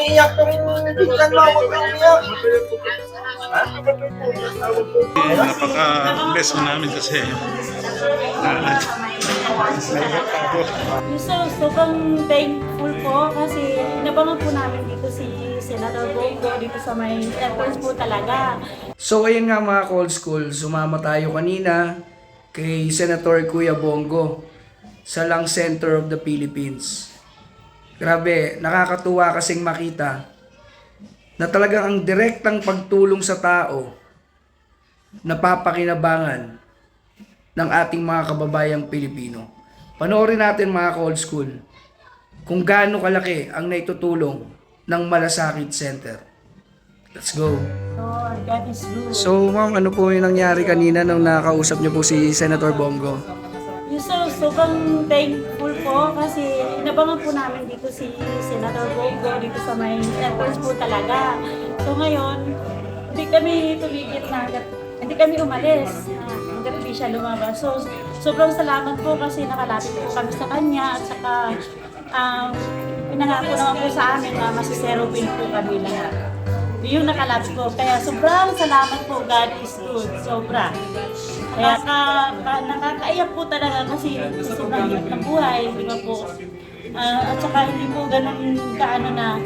umiiyak tong pinsan mo, huwag kang umiyak. Napaka-bless mo namin kasi uh, So, sobrang thankful po kasi nabangan po namin dito si Senator Bongo dito sa may airports po talaga. So ayun nga mga call school, sumama tayo kanina kay Senator Kuya Bongo sa Lung Center of the Philippines. Grabe, nakakatuwa kasing makita na talagang ang direktang pagtulong sa tao napapakinabangan ng ating mga kababayang Pilipino. Panoorin natin mga call school kung gaano kalaki ang naitutulong ng Malasakit Center. Let's go! So, ma'am, ano po yung nangyari kanina nung nakausap niyo po si Senator Bongo? So, sobrang thankful po kasi nabangan po namin dito si Senator Bongo dito sa may airports po talaga. So ngayon, hindi kami tumigil na hanggat, hindi kami umalis ah, hanggat hindi siya lumabas. So, sobrang salamat po kasi nakalapit po kami sa kanya at saka um, pinangako naman po sa amin na masisero pin po kami lahat. Yung nakalapit po. Kaya sobrang salamat po. God is good. Sobra. Kaya ka, ka, nakakaiyak po talaga kasi sa sobrang hirap ng buhay, di ba po? Ah, at saka hindi po ganun kaano na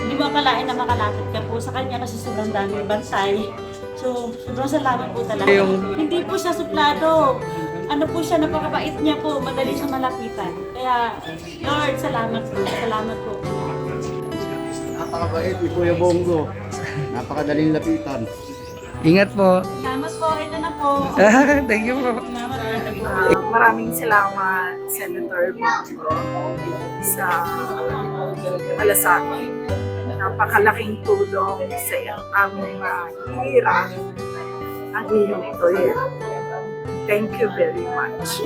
hindi mo akalain na makalapit ka po sa kanya kasi sobrang daming bantay. So, sobrang salamat po talaga. Yung- Hindi po siya suplado. Ano po siya, napakabait niya po, madali siya malapitan. Kaya, Lord, salamat po. Salamat po. Napakabait ni Kuya Bongo. Napakadaling lapitan. Ingat po. Salamat po. Ito na po. Thank you po. Uh, maraming salamat, Senator Bongo, sa malasakit. Napakalaking tulong sa aming mga hirap ang iyong tuloy. Thank you very much.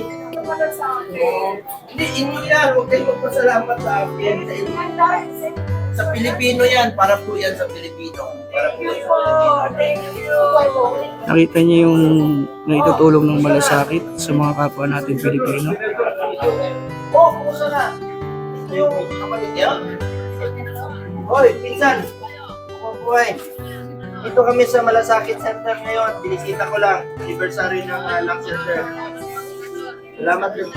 Hindi, inyo yan. Huwag kayong magpasalamat sa akin. Sa inyo. Sa Pilipino yan. Para po yan sa Pilipino. Para po yan sa Pilipino. Nakita niyo yung naitutulong ng malasakit sa mga kapwa natin Pilipino. Oh, kumusta na? Ito yung kapatid niya? Hoy, pinsan. Buhay. Dito kami sa Malasakit Center ngayon. Binisita ko lang. Anniversary ng uh, Lung Center. Salamat din.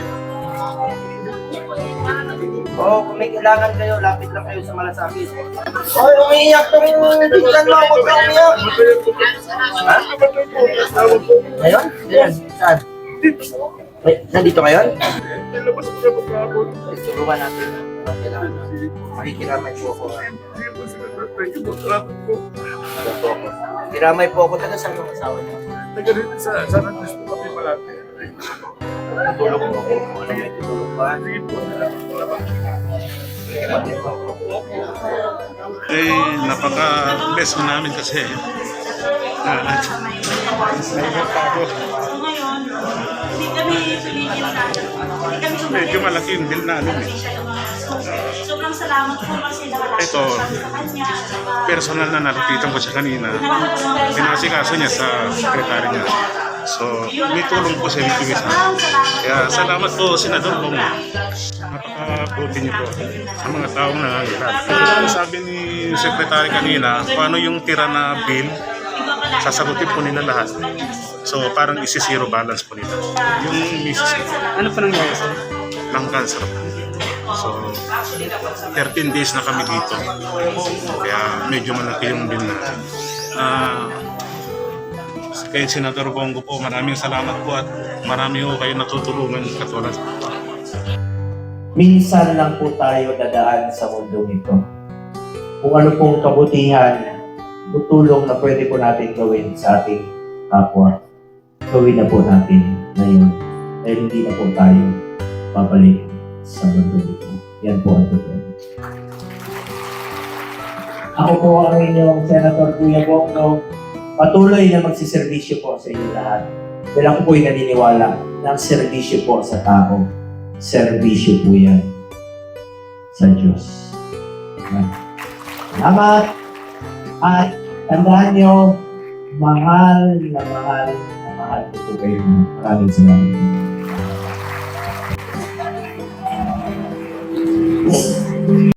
Oo, oh, kung may kailangan kayo, lapit lang kayo sa Malasakit. Hoy, umiiyak tong pinsan mo. Huwag kang umiyak. Ha? Ngayon? Yes. Saan? Ay, nandito ngayon? Tulungan natin. Kailangan. Makikiramay po ako. Po ako? Kiramay po ako. Taga saan ang asawa niyo? Tulong mo ako. Ano may tutulong ba? Eh, napaka-bless mo namin kasi uh, So ngayon, hindi kami tumigil na, hindi kami umalis. medyo malaki yung bill namin eh. Sobrang salamat po kasi Ito, Personal na narupitan ko siya kanina. Pinasikaso niya sa sekretary niya. So, may tulong po sa ibig sa Kaya salamat po, Senador Bongo. Napakabuti niyo po sa mga taong nangangailangan. Ang sabi ni Secretary kanina, paano yung tira na bill, sasagutin po nila lahat. So, parang isi-zero balance po nila. Yung misis Ano pa nangyari sir? ng cancer. So, 13 days na kami dito. Kaya medyo malaki yung bill natin. Ah, kay Senator Bongo po, maraming salamat po at marami po kayo natutulungan katulad minsan lang po tayo dadaan sa mundo nito. Kung ano pong kabutihan, tutulong na pwede po natin gawin sa ating kapwa, gawin na po natin ngayon. Dahil hindi na po tayo babalik sa mundo nito. Yan po ang totoo. Ako po ang inyong Senator Kuya Bongo. Patuloy na magsiservisyo po sa inyo lahat. Dahil ako po'y naniniwala na ang serbisyo po sa tao serbisyo po yan sa Diyos. Salamat! At tandaan nyo, mahal na mahal na mahal po kayo. Maraming salamat.